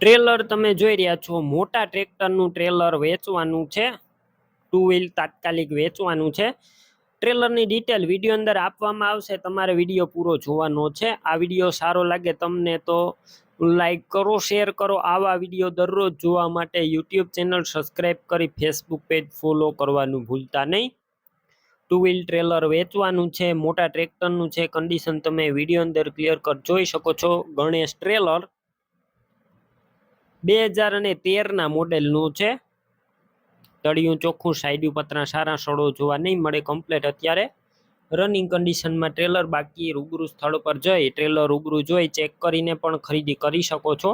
Trailer તમે જોઈ રહ્યા છો. મોટા ટ્રેક્ટરનું ટ્રેલર વેચવાનું છે. ટુ વ્હીલ તાત્કાલિક વેચવાનું છે. ટ્રેલરની ડિટેલ વીડિયો અંદર આપવામાં આવશે. તમારે વીડિયો પૂરો જોવાનો છે. આ વીડિયો સારો લાગે તમને તો લાઈક કરો શેર કરો. આવા વીડિયો દરરોજ જોવા માટે યુટ્યુબ ચેનલ સબસ્ક્રાઈબ કરી ફેસબુક પેજ ફોલો કરવાનું ભૂલતા નહીં. ટુ વ્હીલ ટ્રેલર વેચવાનું છે. મોટા ટ્રેક્ટરનું છે. કન્ડિશન તમે વીડિયો અંદર ક્લિયર કર જોઈ શકો છો. ગણેશ ટ્રેલર બે હજાર અને તેરના મોડેલનું છે. તળિયું ચોખ્ખું સાઈડ પતરા સારા, સડો જોવા નહીં મળે કમ્પ્લેટ અત્યારે. રનિંગ કન્ડિશનમાં ટ્રેલર બાકી, રૂબરૂ સ્થળ પર જઈ ટ્રેલર રૂબરૂ જોઈ ચેક કરીને પણ ખરીદી કરી શકો છો.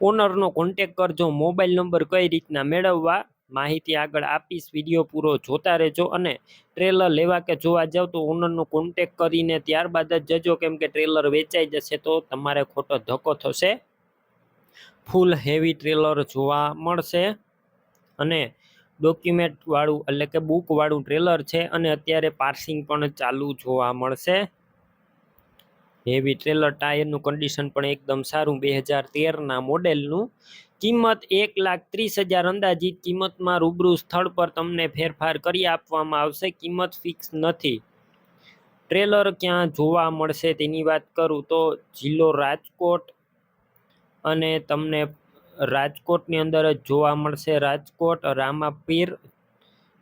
ઓનરનો કોન્ટેક કરજો મોબાઈલ નંબર કઈ રીતના મેળવવા, માહિતી આગળ આપીશ વીડિયો પૂરો જોતા રહેજો અને ટ્રેલર લેવા કે જોવા જાવ તો ઓનરનો કોન્ટેક કરીને ત્યારબાદ જ જજો, કેમ કે ટ્રેલર વેચાઈ જશે તો તમારે ખોટો ધક્કો થશે. ફૂલ હેવી ટ્રેલર જોવા મળશે. અને ડોક્યુમેન્ટવાળું એટલે કે બુકવાળું ટ્રેલર છે અને અત્યારે પાર્સિંગ પણ ચાલુ જોવા મળશે. હેવી ટ્રેલર ટાયરનું કન્ડિશન પણ એકદમ સારું બે હજાર તેરના મોડેલનું કિંમત એક લાખ ત્રીસ હજાર અંદાજિત કિંમતમાં રૂબરૂ સ્થળ પર તમને ફેરફાર કરી આપવામાં આવશે. કિંમત ફિક્સ નથી. ટ્રેલર ક્યાં જોવા મળશે તેની વાત કરું તો જિલ્લો રાજકોટ અને તમને રાજકોટની અંદર જ જોવા મળશે. રાજકોટ, રામાપીર,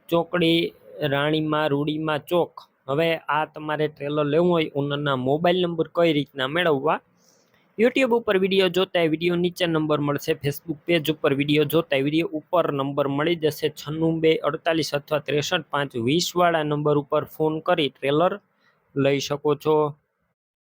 ચોકડી, રાણીમાં રૂડીમાં ચોક. હવે આ તમારે ટ્રેલર લેવું હોય ઓનરના મોબાઈલ નંબર કઈ રીતના મેળવવા? યુટ્યુબ ઉપર વીડિયો જોતા વીડિયો નીચે નંબર મળશે. ફેસબુક પેજ ઉપર વીડિયો જોતા વીડિયો ઉપર નંબર મળી જશે. છન્નું બે અડતાલીસ અથવા ત્રેસઠ પાંચ વીસવાળા નંબર ઉપર ફોન કરી ટ્રેલર લઈ શકો છો.